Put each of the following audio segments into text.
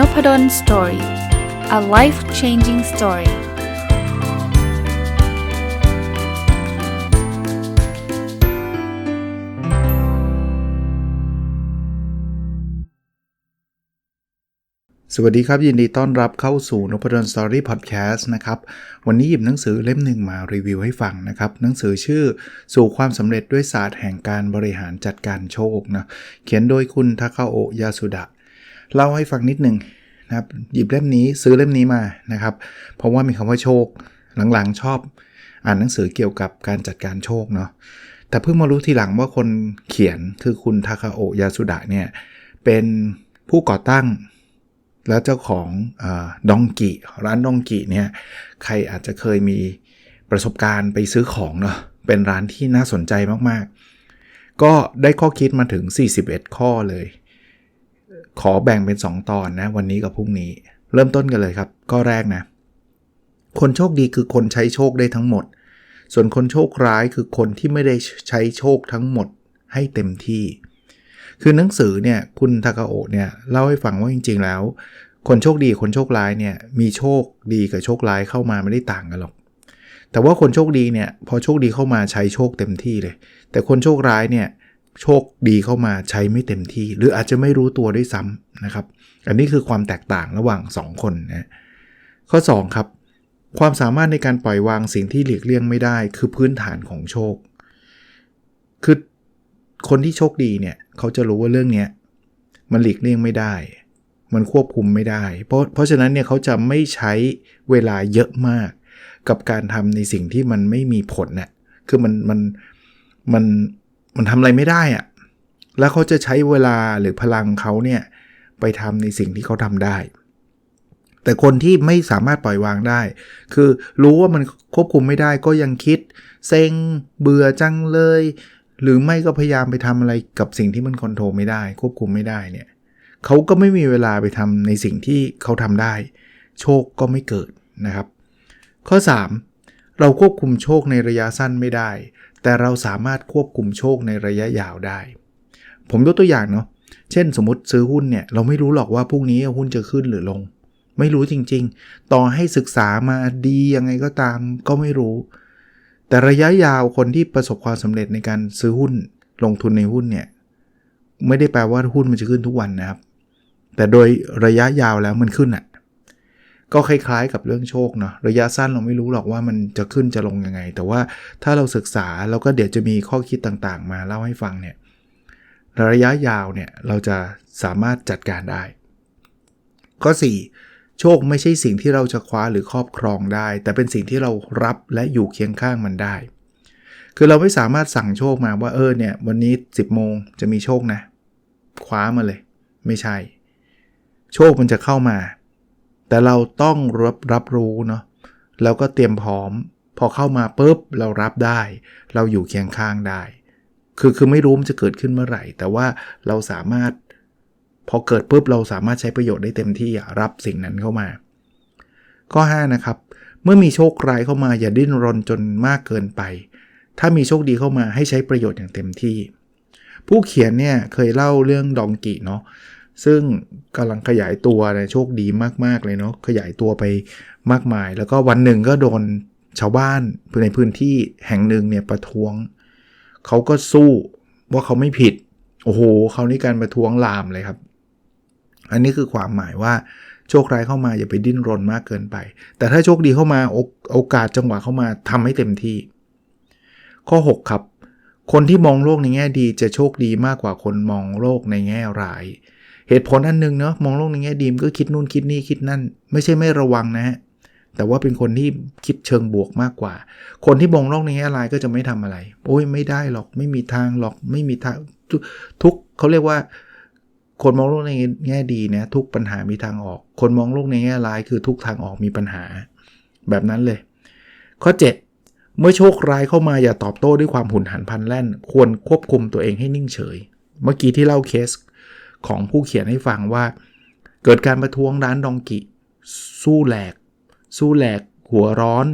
n o p ด d o สตอรี่ a life changing story สวัสดีครับ ยินดีต้อนรับเข้าสู่นพดลสตอรี่พอดแคสต์นะครับ วันนี้หยิบหนังสือเล่มหนึ่งมารีวิวให้ฟังนะครับ หนังสือชื่อสู่ความสำเร็จด้วยศาสตร์แห่งการบริหารจัดการโชคนะเขียนโดยคุณทาคาโอยาสุดะ เล่าให้ฟังนิดหนึ่งนะครับหยิบเล่มนี้ซื้อเล่มนี้มานะครับ เพราะว่ามีคำว่าโชคหลังๆชอบอ่านหนังสือเกี่ยวกับการจัดการโชคเนาะแต่เพิ่งมารู้ทีหลังว่าคนเขียนคือคุณทาคาโอยาสุดะเนี่ยเป็นผู้ก่อตั้ง แล้วเจ้าของดองกิร้านดองกิเนี่ยใครอาจจะเคยมีประสบการณ์ไปซื้อของเนาะเป็นร้านที่น่าสนใจมากๆ ก็ได้ข้อคิดมาถึง 41 ข้อเลย ขอแบ่งเป็น 2 ตอนนะ วันนี้กับพรุ่งนี้ เริ่มต้นกันเลยครับก็แรกนะ คนโชคดีคือคนใช้โชคได้ทั้งหมด ส่วนคนโชคร้ายคือคนที่ไม่ได้ใช้โชคทั้งหมดให้เต็มที่ คือหนังสือเนี่ยคุณทากาโอะเนี่ยเล่าให้ฟังว่าจริง ๆ แล้ว คนโชคดีคนโชคร้ายเนี่ยมีโชคดีกับโชคร้ายเข้ามาไม่ได้ต่างกันหรอกแต่ว่าคนโชคดีเนี่ยพอโชคดีเข้ามาใช้โชคเต็มที่เลย แต่คนโชคร้ายเนี่ย โชคดีเข้ามาใช้ไม่เต็มที่ หรืออาจจะไม่รู้ตัวด้วยซ้ำนะครับ อันนี้คือความแตกต่างระหว่าง 2 คนนะข้อ 2 ครับ ความสามารถในการปล่อยวางสิ่งที่หลีกเลี่ยงไม่ได้ คือพื้นฐานของโชค คือคนที่โชคดีเนี่ยเขาจะรู้ว่าเรื่องนี้มันหลีกเลี่ยงไม่ได้ มันควบคุมไม่ได้ เพราะเพราะฉะนั้นเนี่ยเขาจะไม่ใช้เวลาเยอะมาก กับการทำในสิ่งที่มันไม่มีผลนะ่ะคือมันมันมันมัน มันทำอะไรไม่ได้อะแล้วเขาจะใช้เวลาหรือพลังเขาเนี่ยไปทำในสิ่งที่เขาทำได้ แต่คนที่ไม่สามารถปล่อยวางได้ คือรู้ว่ามันควบคุมไม่ได้ก็ยังคิด เซ็งเบื่อจังเลย หรือไม่ก็พยายามไปทำอะไรกับสิ่งที่มันคอนโทรลไม่ได้ ควบคุมไม่ได้เนี่ยเขาก็ไม่มีเวลาไปทำในสิ่งที่เขาทำได้ โชคก็ไม่เกิดนะครับ ข้อ 3 เราควบคุมโชคในระยะสั้นไม่ได้ แต่เราสามารถควบคุมโชคในระยะยาวได้ ผมยกตัวอย่างเนาะเช่นสมมติซื้อหุ้นเนี่ยเราไม่รู้หรอกว่าพรุ่งนี้หุ้นจะขึ้นหรือลง ไม่รู้จริงๆ ต่อให้ศึกษามาดียังไงก็ตามก็ไม่รู้ แต่ระยะยาวคนที่ประสบความสำเร็จในการซื้อหุ้นลงทุนในหุ้นเนี่ยไม่ได้แปลว่าหุ้นมันจะขึ้นทุกวันนะครับ แต่โดยระยะยาวแล้วมันขึ้นอะ่ะ ก็คล้ายๆกับเรื่องโชคเนาะระยะสั้นเราไม่รู้หรอกว่ามันจะขึ้นจะลงยังไง แต่ว่าถ้าเราศึกษาแล้วก็เดี๋ยวจะมีข้อคิดต่างๆ มาเล่าให้ฟังเนี่ยระยะยาวเนี่ยเราจะสามารถจัดการได้ ข้อ 4 โชคไม่ใช่สิ่งที่เราจะคว้าหรือครอบครองได้ แต่เป็นสิ่งที่เรารับและอยู่เคียงข้างมันได้ คือเราไม่สามารถสั่งโชคมาว่าเออเนี่ยวันนี้ 10 โมงจะมีโชคนะ คว้ามาเลย ไม่ใช่ โชคมันจะเข้ามา แต่เราต้องรับรับรู้เนาะแล้วก็เตรียมพร้อม พอเข้ามาปุ๊บเรารับได้ เราอยู่เคียงข้างได้ คือคือไม่รู้มันจะเกิดขึ้นเมื่อไหร่ แต่ว่าเราสามารถ พอเกิดปุ๊บเราสามารถใช้ประโยชน์ได้เต็มที่รับสิ่งนั้นเข้ามา ข้อ 5 นะครับ เมื่อมีโชคร้ายเข้ามาอย่าดิ้นรนจนมากเกินไป ถ้ามีโชคดีเข้ามาให้ใช้ประโยชน์อย่างเต็มที่ ผู้เขียนเนี่ยเคยเล่าเรื่องดองกิเนาะ ซึ่งกำลังขยายตัวนะโชคดีมากๆเลยเนาะขยายตัวไปมากมาย แล้วก็วันหนึ่งก็โดนชาวบ้านในพื้นที่แห่งหนึ่งเนี่ยประท้วงเขาก็สู้ว่าเขาไม่ผิด โอ้โหเขานี่การประท้วงลามเลยครับ อันนี้คือความหมายว่าโชคร้ายเข้ามาอย่าไปดิ้นรนมากเกินไป แต่ถ้าโชคดีเข้ามาโอกาสจังหวะเข้ามาทำให้เต็มที่ ข้อ 6 ครับ คนที่มองโลกในแง่ดีจะโชคดีมากกว่าคนมองโลกในแง่ร้าย เหตุผลอันนึงเนาะมองโลกในแง่ดีมก็คิดนู่นคิดนี่คิดนั่น ไม่ใช่ไม่ระวังนะฮะแต่ว่าเป็นคนที่คิดเชิงบวกมากกว่า คนที่มองโลกในแง่ร้ายก็จะไม่ทำอะไร โอ้ยไม่ได้หรอกไม่มีทางหรอกไม่มีทางทุกเขาเรียกว่า คนมองโลกในแง่ดีนี่ยทุกปัญหามีทางออก คนมองโลกในแง่ร้ายคือทุกทางออกมีปัญหา แบบนั้นเลย ข้อ 7 เมื่อโชคร้ายเข้ามาอย่าตอบโต้ด้วยความหุนหันพันแล่น ควรควบคุมตัวเองให้นิ่งเฉย เมื่อกี้ที่เล่าเคส ของผู้เขียนให้ฟังว่า เกิดการประท้วงร้านดองกิ สู้แหลก สู้แหลก หัวร้อน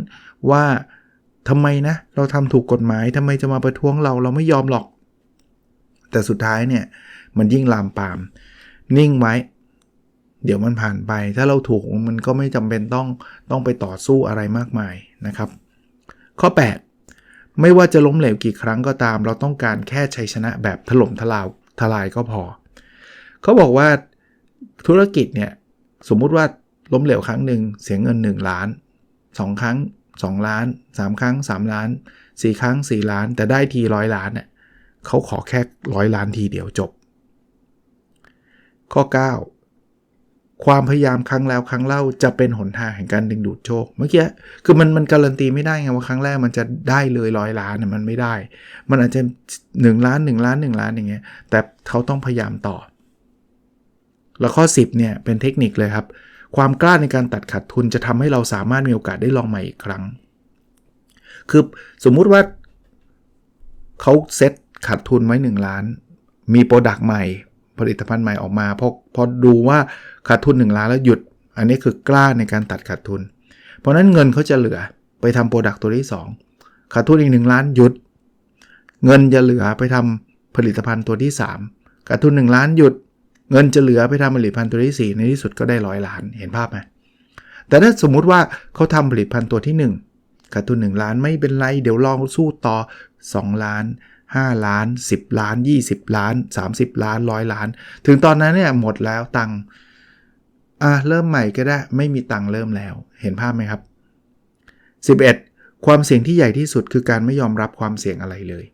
ว่าทำไมนะ เราทำถูกกฎหมายทำไมจะมาประท้วงเราเราไม่ยอมหรอก แต่สุดท้ายเนี่ย มันยิ่งลามปาม นิ่งไว้ เดี๋ยวมันผ่านไป ถ้าเราถูกมันก็ไม่จำเป็นต้องต้องไปต่อสู้อะไรมากมายนะครับ ข้อ 8 ไม่ว่าจะล้มเหลวกี่ครั้งก็ตาม เราต้องการแค่ชัยชนะแบบถล่มทลายทลายก็พอ เขาบอกว่าธุรกิจเนี่ยสมมุติว่าล้มเหลวครั้งหนึ่งเสียเงิน 1 ล้าน 2 ครั้ง 2 ล้าน 3 ครั้ง 3 ล้าน 4 ครั้ง 4 ล้าน แต่ได้ทีร้อยล้านเนี่ยเขาขอแค่ร้อยล้านทีเดียวจบ ข้อ 9 ความพยายามครั้งแล้วครั้งเล่าจะเป็นหนทางแห่งการดึงดูดโชค เมื่อกี้คือมันมันการันตีไม่ได้ไงว่าครั้งแรกมันจะได้เลยร้อยล้านเนี่ยมันไม่ได้ มันอาจจะ 1 ล้าน 1 ล้าน 1 ล้านอย่างเงี้ยแต่เขาต้องพยายามต่อ แล้วข้อ 10เนี่ยเป็นเทคนิคเลยครับ ความกล้าในการตัดขาดทุนจะทำให้เราสามารถมีโอกาสได้ลองใหม่อีกครั้ง คือสมมุติว่าเขาเซ็ตขาดทุนไว้ 1 ล้าน มีโปรดักต์ใหม่ ผลิตภัณฑ์ใหม่ออกมาพอพอดูว่าขาดทุน 1 ล้านแล้วหยุด อันนี้คือกล้าในการตัดขาดทุน เพราะนั้นเงินเขาจะเหลือไปทำโปรดักต์ตัวที่ 2 ขาดทุนอีก 1 ล้านหยุด เงินจะเหลือไปทำผลิตภัณฑ์ตัวที่ 3 ขาดทุน 1 ล้านหยุด เงินจะเหลือไปทำผลิตภัณฑ์ตัวที่ 4 ในที่สุดก็ได้ร้อยล้านเห็นภาพไหมแต่ถ้าสมมุติว่าเขาทำผลิตภัณฑ์ตัวที่ 1ขาดทุน1ล้านไม่เป็นไร เดี๋ยวลองสู้ต่อ 2 ล้าน 5 ล้าน 10 ล้าน 20 ล้าน 30 ล้านร้อยล้าน ถึงตอนนั้นเนี่ยหมดแล้วตังค์อะเริ่มใหม่ก็ได้ไม่มีตังค์เริ่มแล้วเห็นภาพไหมครับ 11. ความเสี่ยงที่ใหญ่ที่สุดคือการไม่ยอมรับความเสี่ยงอะไรเลย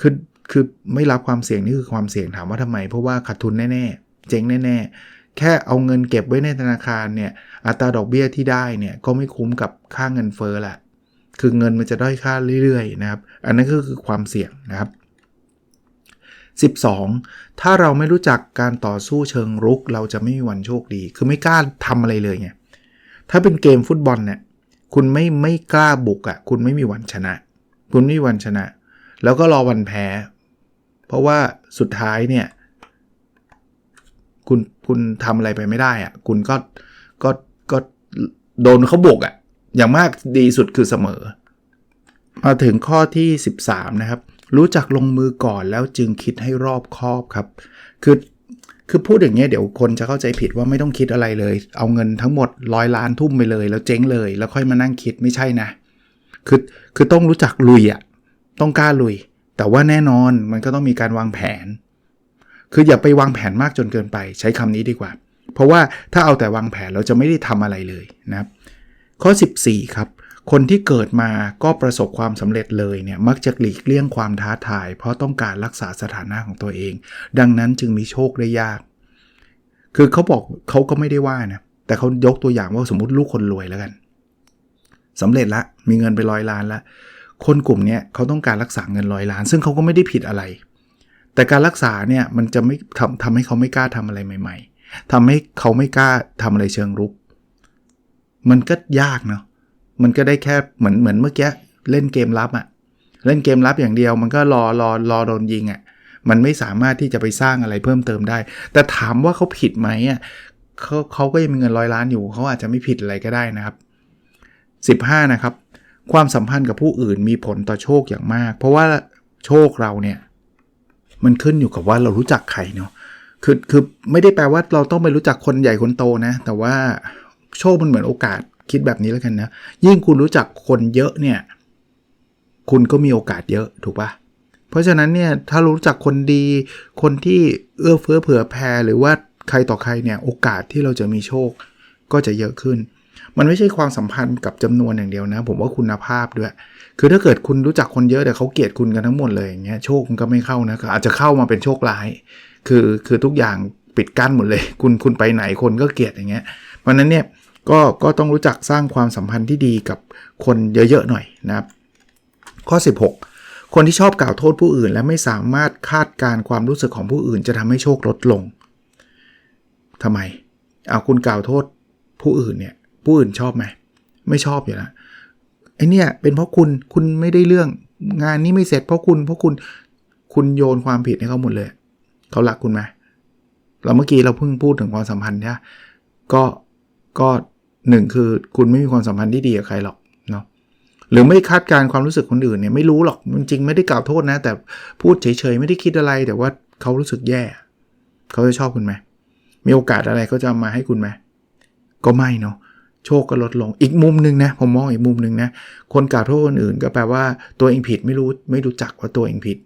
คือ คือไม่รับความเสี่ยงนี่คือความเสี่ยงถามว่าทำไม เพราะว่าขาดทุนแน่ๆ เจ๊งแน่ๆ แค่เอาเงินเก็บไว้ในธนาคารเนี่ยอัตราดอกเบี้ยที่ได้เนี่ยก็ไม่คุ้มกับค่าเงินเฟ้อแหละคือเงินมันจะด้อยค่าเรื่อยๆนะครับ อันนั้นก็คือความเสี่ยงนะครับ 12. ถ้าเราไม่รู้จักการต่อสู้เชิงรุก เราจะไม่มีวันโชคดี คือไม่กล้าทำอะไรเลยไงถ้าเป็นเกมฟุตบอลเนี่ยคุณไม่ไม่กล้าบุกอะ่ะ คุณไม่มีวันชนะ คุณไม่มีวันชนะ แล้วก็รอวันแพ้ เพราะว่าสุดท้ายเนี่ย คุณคุณทำอะไรไปไม่ได้อะ่ะคุณก็ก็ก็โดนเขาบุกอะ่ะอย่างมากดีสุดคือเสมอ มาถึงข้อที่ 13 นะครับ รู้จักลงมือก่อนแล้วจึงคิดให้รอบคอบครับ คือคือพูดอย่างเงี้ยเดี๋ยวคนจะเข้าใจผิดว่าไม่ต้องคิดอะไรเลย เอาเงินทั้งหมดร้อยล้านทุ่มไปเลย แล้วเจ๊งเลย แล้วค่อยมานั่งคิดไม่ใช่นะ คือคือต้องรู้จักลุยอะ่ะต้องกล้าลุย แต่ว่าแน่นอนมันก็ต้องมีการวางแผน คืออย่าไปวางแผนมากจนเกินไป ใช้คำนี้ดีกว่า เพราะว่าถ้าเอาแต่วางแผนเราจะไม่ได้ทำอะไรเลยนะครับ ข้อ 14 ครับ คนที่เกิดมาก็ประสบความสำเร็จเลยเนี่ยมักจะหลีกเลี่ยงความท้าทาย เพราะต้องการรักษาสถานะของตัวเอง ดังนั้นจึงมีโชคได้ยาก คือเขาบอกเขาก็ไม่ได้ว่านะแต่เขายกตัวอย่างว่าสมมติลูกคนรวยแล้วกันสำเร็จละมีเงินไปร้อยล้านละ คนกลุ่มนี้เขาต้องการรักษาเงินร้อยล้าน ซึ่งเขาก็ไม่ได้ผิดอะไร แต่การรักษาเนี่ยมันจะไม่ทำทำให้เขาไม่กล้าทำอะไรใหม่ๆทำให้เขาไม่กล้าทำอะไรเชิงรุก มันก็ยากเนาะมันก็ได้แค่เหมือนเหมือนเมื่อกี้เล่นเกมลับอะเล่นเกมลับอย่างเดียวมันก็รอรอรอโดนยิงอะมันไม่สามารถที่จะไปสร้างอะไรเพิ่มเติมได้ แต่ถามว่าเขาผิดไหมอะเขาเขาก็ยังมีเงินร้อยล้านอยู่เขาอาจจะไม่ผิดอะไรก็ได้นะครับ 15 นะครับ ความสัมพันธ์กับผู้อื่นมีผลต่อโชคอย่างมาก เพราะว่าโชคเราเนี่ยมันขึ้นอยู่กับว่าเรารู้จักใครเนาะคือคือไม่ได้แปลว่าเราต้องไปรู้จักคนใหญ่คนโตนะ แต่ว่าโชคมันเหมือนโอกาสคิดแบบนี้แล้วกันนะ ยิ่งคุณรู้จักคนเยอะเนี่ย คุณก็มีโอกาสเยอะถูกปะเพราะฉะนั้นเนี่ยถ้ารู้จักคนดี คนที่เอื้อเฟื้อเผื่อแผ่หรือว่าใครต่อใครเนี่ยโอกาสที่เราจะมีโชคก็จะเยอะขึ้น มันไม่ใช่ความสัมพันธ์กับจำนวนอย่างเดียวนะ ผมว่าคุณภาพด้วย คือถ้าเกิดคุณรู้จักคนเยอะแต่เขาเกลียดคุณกันทั้งหมดเลยอย่างเงี้ยโชคก็ไม่เข้านะอาจจะเข้ามาเป็นโชคร้าย คือคือทุกอย่างปิดกั้นหมดเลย คุณคุณไปไหนคนก็เกลียดอย่างเงี้ยเพราะนั้นเนี่ยก็ก็ต้องรู้จักสร้างความสัมพันธ์ที่ดีกับคนเยอะๆหน่อยนะครับ ข้อ 16 คนที่ชอบกล่าวโทษผู้อื่น และไม่สามารถคาดการความรู้สึกของผู้อื่น จะทำให้โชคลดลงทำไมเอาคุณกล่าวโทษผู้อื่นเนี่ย ผู้อื่นชอบไหมไม่ชอบอยู่แล้วไอเนี่ยเป็นเพราะคุณคุณไม่ได้เรื่องงานนี้ไม่เสร็จเพราะคุณเพราะคุณคุณโยนความผิดให้เขาหมดเลย เขารักคุณไหมเราเมื่อกี้เราเพิ่งพูดถึงความสัมพันธ์นี่ก็ก็หนึ่งคือคุณไม่มีความสัมพันธ์ที่ดีกับใครหรอกเนาะหรือไม่คาดการความรู้สึกคนอื่นเนี่ยไม่รู้หรอกจริงๆไม่ได้กล่าวโทษนะ แต่พูดเฉยๆไม่ได้คิดอะไร แต่ว่าเขารู้สึกแย่ เขาจะชอบคุณไหมมีโอกาสอะไรเขาจะมาให้คุณไหมก็ไม่เนาะ โชคก็ลดลงอีกมุมหนึ่งนะผมมองอีกมุมหนึ่งนะคนกล่าวโทษคนอื่นก็แปลว่าตัวเองผิดไม่รู้ไม่รู้จักว่าตัวเองผิด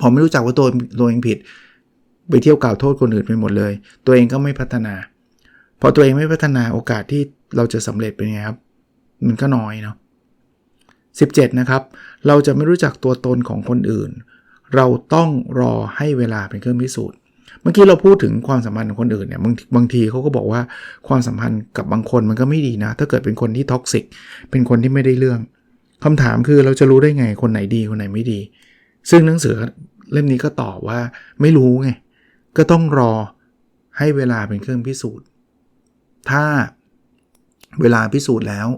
พอไม่รู้จักว่าตัวตัวเองผิด ไปเที่ยวกล่าวโทษคนอื่นไปหมดเลย ตัวเองก็ไม่พัฒนาพอตัวเองไม่พัฒนาโอกาสที่เราจะสำเร็จเป็นไงครับ มันก็น้อยเนาะ17 นะครับ เราจะไม่รู้จักตัวตนของคนอื่น เราต้องรอให้เวลาเป็นเครื่องพิสูจน์ เมื่อกี้เราพูดถึงความสัมพันธ์ของคนอื่นเนี่ยบางบางทีเขาก็บอกว่าความสัมพันธ์กับบางคนมันก็ไม่ดีนะ ถ้าเกิดเป็นคนที่ท็อกซิกเป็นคนที่ไม่ได้เรื่องคำถามคือเราจะรู้ได้ไงคนไหนดีคนไหนไม่ดี ซึ่งหนังสือเล่มนี้ก็ตอบว่าไม่รู้ไงก็ต้องรอให้เวลาเป็นเครื่องพิสูจน์ ถ้าเวลาพิสูจน์แล้ว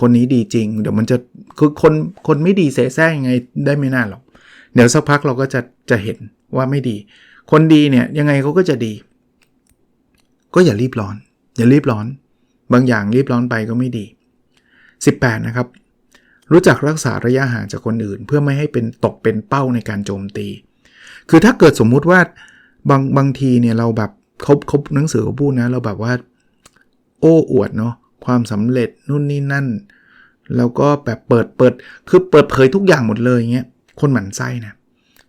คนนี้ดีจริง เดี๋ยวมันจะคือคนคนไม่ดีเสแสร้งยังไงได้ไม่นานหรอก เดี๋ยวสักพักเราก็จะจะเห็นว่าไม่ดี คนดีเนี่ยยังไงเขาก็จะดี ก็อย่ารีบร้อน อย่ารีบร้อน บางอย่างรีบร้อนไปก็ไม่ดี 18 นะครับ รู้จักรักษาระยะห่างจากคนอื่น เพื่อไม่ให้เป็นตกเป็นเป้าในการโจมตี คือถ้าเกิดสมมุติว่าบางบางทีเนี่ยเราแบบเขาเขาหนังสือเขาพูดนะเราแบบว่า โอ้อวดเนาะความสำเร็จนู่นนี่นั่น แล้วก็แบบเปิดเปิดคือเปิดเผยทุกอย่างหมดเลยเงี้ยคนหมั่นไส้นะ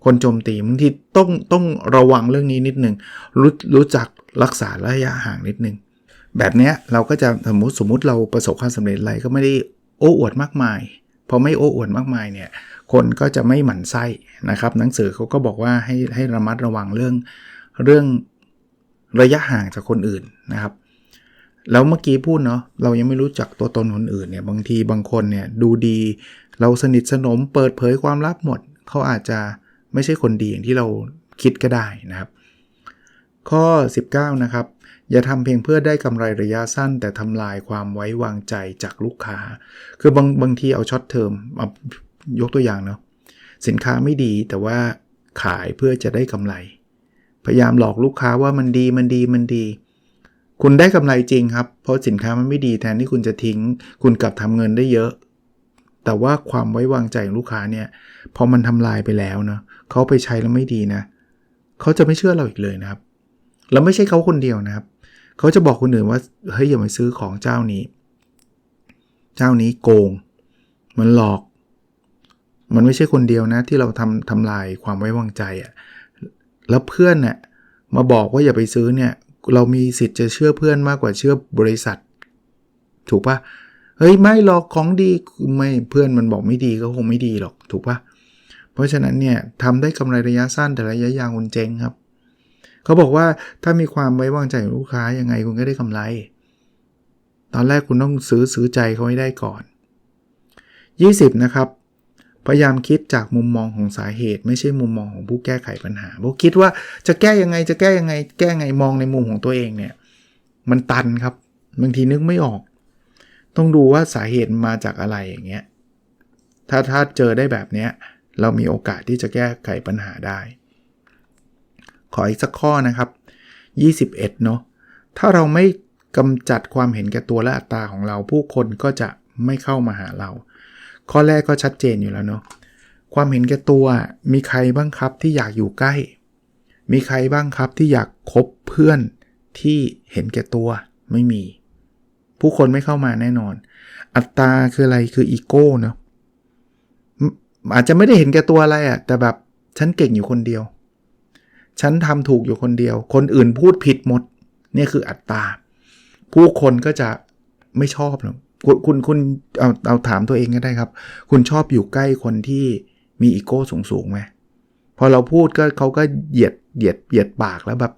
คนโจมตีบางทีต้องต้องระวังเรื่องนี้นิดหนึ่งรู้รู้จักรักษาระยะห่างนิดหนึ่งแบบเนี้ยเราก็จะสมมติสมมติเราประสบความสำเร็จอะไรก็ไม่ได้โอ้อวดมากมายพอไม่โอ้อวดมากมายเนี่ยคนก็จะไม่หมั่นไส้นะครับ หนังสือเขาก็บอกว่าให้ให้ระมัดระวังเรื่องเรื่องระยะห่างจากคนอื่นนะครับ แล้วเมื่อกี้พูดเนาะเรายังไม่รู้จักตัวตนคนอื่นเนี่ยบางทีบางคนเนี่ยดูดี เราสนิทสนมเปิดเผยความลับหมดเขาอาจจะ ไม่ใช่คนดีอย่างที่เราคิดก็ได้นะครับ ข้อ 19 นะครับ อย่าทำเพียงเพื่อได้กำไรระยะสั้น แต่ทำลายความไว้วางใจจากลูกค้า คือบางบางทีเอาช็อตเทอมยกตัวอย่างเนาะสินค้าไม่ดีแต่ว่าขายเพื่อจะได้กำไร พยายามหลอกลูกค้าว่ามันดีมันดีมันดี คุณได้กำไรจริงครับ เพราะสินค้ามันไม่ดีแทนที่คุณจะทิ้ง คุณกลับทำเงินได้เยอะ แต่ว่าความไว้วางใจของลูกค้าเนี่ยพอมันทำลายไปแล้วเนาะเขาไปใช้แล้วไม่ดีนะเขาจะไม่เชื่อเราอีกเลยนะครับ แล้วไม่ใช่เขาคนเดียวนะครับ เขาจะบอกคนอื่นว่าเฮ้ยอย่ามาซื้อของเจ้านี้ เจ้านี้โกง มันหลอก มันไม่ใช่คนเดียวนะ ที่เราทำทำลายความไว้วางใจอะ่ะแล้วเพื่อนเนี่ยมาบอกว่าอย่าไปซื้อเนี่ย เรามีสิทธิ์จะเชื่อเพื่อนมากกว่าเชื่อบริษัท ถูกปะ เฮ้ยไม่หรอกของดีไม่เพื่อนมันบอกไม่ดีก็คงไม่ดีหรอกถูกปะเพราะฉะนั้นเนี่ยทำได้กำไรระยะสั้นแต่ระยะยาวคุณเจ๊งครับ เขาบอกว่าถ้ามีความไว้วางใจของลูกค้ายังไงคุณก็ได้กำไร ตอนแรกคุณต้องซื้อซื้อใจเขาให้ได้ก่อน 20 นะครับพยายามคิดจากมุมมองของสาเหตุ ไม่ใช่มุมมองของผู้แก้ไขปัญหาพวกคิดว่าจะแก้ยังไงจะแก้ยังไง แก้ไงมองในมุมของตัวเองเนี่ย มันตันครับบางทีนึกไม่ออก ต้องดูว่าสาเหตุมาจากอะไรอย่างเงี้ยถ้าถ้าเจอได้แบบเนี้ยเรามีโอกาสที่จะแก้ไขปัญหาได้ ขออีกสักข้อนะครับ 21 เนาะถ้าเราไม่กำจัดความเห็นแก่ตัวและอัตราของเรา ผู้คนก็จะไม่เข้ามาหาเรา ข้อแรกก็ชัดเจนอยู่แล้วเนาะความเห็นแก่ตัวมีใครบ้างครับที่อยากอยู่ใกล้ มีใครบ้างครับที่อยากคบเพื่อนที่เห็นแก่ตัวไม่มี ผู้คนไม่เข้ามาแน่นอน อัตราคืออะไรคืออีโก้เนาะอาจจะไม่ได้เห็นแก่ตัวอะไรอะแต่แบบฉันเก่งอยู่คนเดียว ฉันทำถูกอยู่คนเดียว คนอื่นพูดผิดหมดนี่คืออัตรา ผู้คนก็จะไม่ชอบหรอกคุณคุณคุณเอาเอาถามตัวเองก็ได้ครับ คุณชอบอยู่ใกล้คนที่มีอีโก้สูงสูงไหมพอเราพูดก็เขาก็เหยียดเหยียดเหยียดปากแล้วแบบ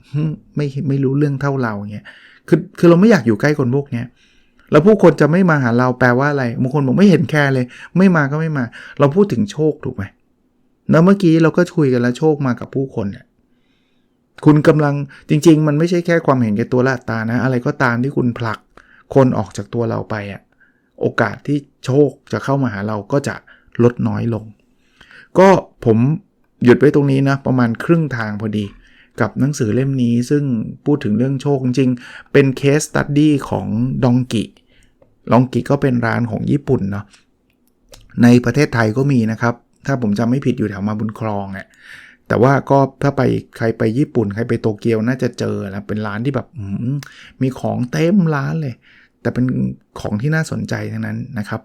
ไม่ไม่รู้เรื่องเท่าเราเงี้ยคือคือเราไม่อยากอยู่ใกล้คนพวกเนี้ย แล้วผู้คนจะไม่มาหาเราแปลว่าอะไรบางคนบอกไม่เห็นแค่เลย ไม่มาก็ไม่มา เราพูดถึงโชคถูกไหมแล้วเมื่อกี้เราก็คุยกันแล้วโชคมากับผู้คนเนี่ยคุณกำลังจริง ๆ มันไม่ใช่แค่ความเห็นแก่ตัวละตานะ อะไรก็ตามที่คุณผลักคนออกจากตัวเราไปอะโอกาสที่โชคจะเข้ามาหาเราก็จะลดน้อยลง ก็ผมหยุดไว้ตรงนี้นะ ประมาณครึ่งทางพอดี กับหนังสือเล่มนี้ซึ่งพูดถึงเรื่องโชคจริงๆเป็นเคสตัดดี้ของดองกิ ลองกิก็เป็นร้านของญี่ปุ่นเนาะในประเทศไทยก็มีนะครับ ถ้าผมจำไม่ผิดอยู่แถวมาบุญคลองอะแต่ว่าก็ถ้าไปใครไปญี่ปุ่น ใครไปโตเกียวน่าจะเจอแล้วเป็นร้านที่แบบมมีของเต็มร้านเลย แต่เป็นของที่น่าสนใจทั้งนั้นนะครับ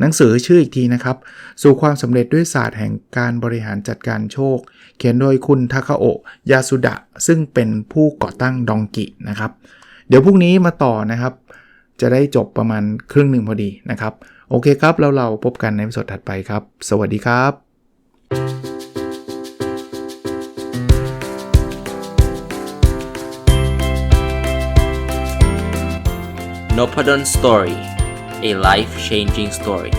หนังสือชื่ออีกทีนะครับ สู่ความสำเร็จด้วยศาสตร์แห่งการบริหารจัดการโชค เขียนโดยคุณทาคาโอะยาสุดะ ซึ่งเป็นผู้ก่อตั้งดองกินะครับ เดี๋ยวพรุ่งนี้มาต่อนะครับ จะได้จบประมาณครึ่งหนึ่งพอดีนะครับ โอเคครับ แล้วเราพบกันในสดถัดไปครับ สวัสดีครับ n o p ด d o n Story, a life changing story.